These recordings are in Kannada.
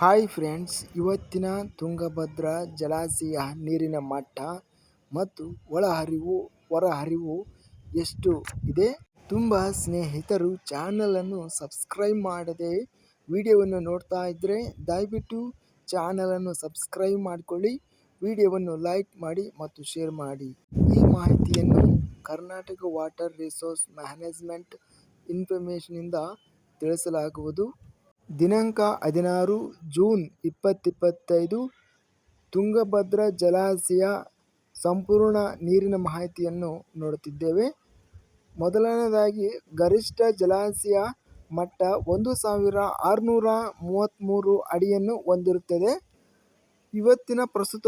ಹಾಯ್ ಫ್ರೆಂಡ್ಸ್, ಇವತ್ತಿನ ತುಂಗಭದ್ರಾ ಜಲಾಶಯ ನೀರಿನ ಮಟ್ಟ ಮತ್ತು ಒಳಹರಿವು, ಹೊರಹರಿವು ಎಷ್ಟು ಇದೆ? ತುಂಬ ಸ್ನೇಹಿತರು ಚಾನಲನ್ನು ಸಬ್ಸ್ಕ್ರೈಬ್ ಮಾಡದೆ ವಿಡಿಯೋವನ್ನು ನೋಡ್ತಾ ಇದ್ದರೆ ದಯವಿಟ್ಟು ಚಾನಲನ್ನು ಸಬ್ಸ್ಕ್ರೈಬ್ ಮಾಡಿಕೊಳ್ಳಿ, ವಿಡಿಯೋವನ್ನು ಲೈಕ್ ಮಾಡಿ ಮತ್ತು ಶೇರ್ ಮಾಡಿ. ಈ ಮಾಹಿತಿಯನ್ನು ಕರ್ನಾಟಕ ವಾಟರ್ ರಿಸೋರ್ಸ್ ಮ್ಯಾನೇಜ್ಮೆಂಟ್ ಇನ್ಫಾರ್ಮೇಷನಿಂದ ತಿಳಿಸಲಾಗುವುದು. ದಿನಾಂಕ ಹದಿನಾರು ಜೂನ್ ಇಪ್ಪತ್ತಿಪ್ಪತ್ತೈದು, ತುಂಗಭದ್ರಾ ಜಲಾಶಯ ಸಂಪೂರ್ಣ ನೀರಿನ ಮಾಹಿತಿಯನ್ನು ನೋಡುತ್ತಿದ್ದೇವೆ. ಮೊದಲನೇದಾಗಿ ಗರಿಷ್ಠ ಜಲಾಶಯ ಮಟ್ಟ ಒಂದು ಸಾವಿರ ಆರುನೂರ ಮೂವತ್ತ್ಮೂರು ಅಡಿಯನ್ನು ಹೊಂದಿರುತ್ತದೆ. ಇವತ್ತಿನ ಪ್ರಸ್ತುತ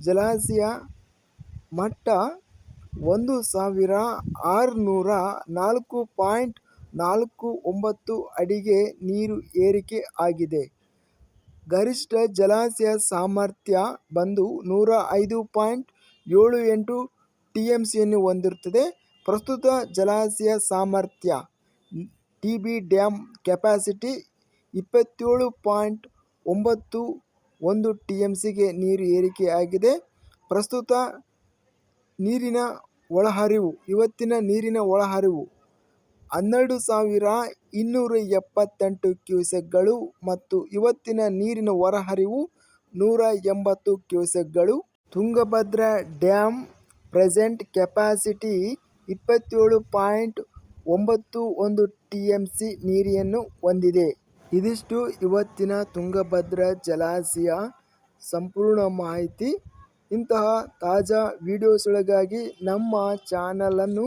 ಜಲಾಶಯ ಮಟ್ಟ ಒಂದು ಸಾವಿರ ಆರುನೂರ ನಾಲ್ಕು ಪಾಯಿಂಟ್ ನಾಲ್ಕು ಒಂಬತ್ತು ಅಡಿಗೆ ನೀರು ಏರಿಕೆ ಆಗಿದೆ. ಗರಿಷ್ಠ ಜಲಾಶಯ ಸಾಮರ್ಥ್ಯ ಬಂದು ನೂರ ಐದು ಪಾಯಿಂಟ್ ಏಳು ಎಂಟು ಟಿ ಎಂ ಸಿಯನ್ನು ಹೊಂದಿರುತ್ತದೆ. ಪ್ರಸ್ತುತ ಜಲಾಶಯ ಸಾಮರ್ಥ್ಯ ಟಿ ಬಿ ಡ್ಯಾಮ್ ಕೆಪಾಸಿಟಿ ಇಪ್ಪತ್ತೇಳು ಪಾಯಿಂಟ್ ಒಂಬತ್ತು ಒಂದು ಟಿ ಎಂ ಸಿಗೆ ನೀರು ಏರಿಕೆಯಾಗಿದೆ ಪ್ರಸ್ತುತ ನೀರಿನ ಒಳಹರಿವು, ಇವತ್ತಿನ ನೀರಿನ ಒಳಹರಿವು ಹನ್ನೆರಡು ಸಾವಿರ ಇನ್ನೂರ ಎಪ್ಪತ್ತೆಂಟು ಕ್ಯೂಸೆಕ್ಗಳು ಮತ್ತು ಇವತ್ತಿನ ನೀರಿನ ಹೊರಹರಿವು ನೂರ ಎಂಬತ್ತು ಕ್ಯೂಸೆಕ್ಗಳು. ತುಂಗಭದ್ರಾ ಡ್ಯಾಮ್ ಪ್ರೆಸೆಂಟ್ ಕೆಪಾಸಿಟಿ ಇಪ್ಪತ್ತೇಳು ಪಾಯಿಂಟ್ ಒಂಬತ್ತು ಒಂದು ಟಿ ಎಂ ಸಿ ನೀರಿಯನ್ನು ಹೊಂದಿದೆ. ಇದಿಷ್ಟು ಇವತ್ತಿನ ತುಂಗಭದ್ರಾ ಜಲಾಶಯ ಸಂಪೂರ್ಣ ಮಾಹಿತಿ. ಇಂತಹ ತಾಜಾ ವಿಡಿಯೋಸ್ಗಳಿಗಾಗಿ ನಮ್ಮ ಚಾನಲನ್ನು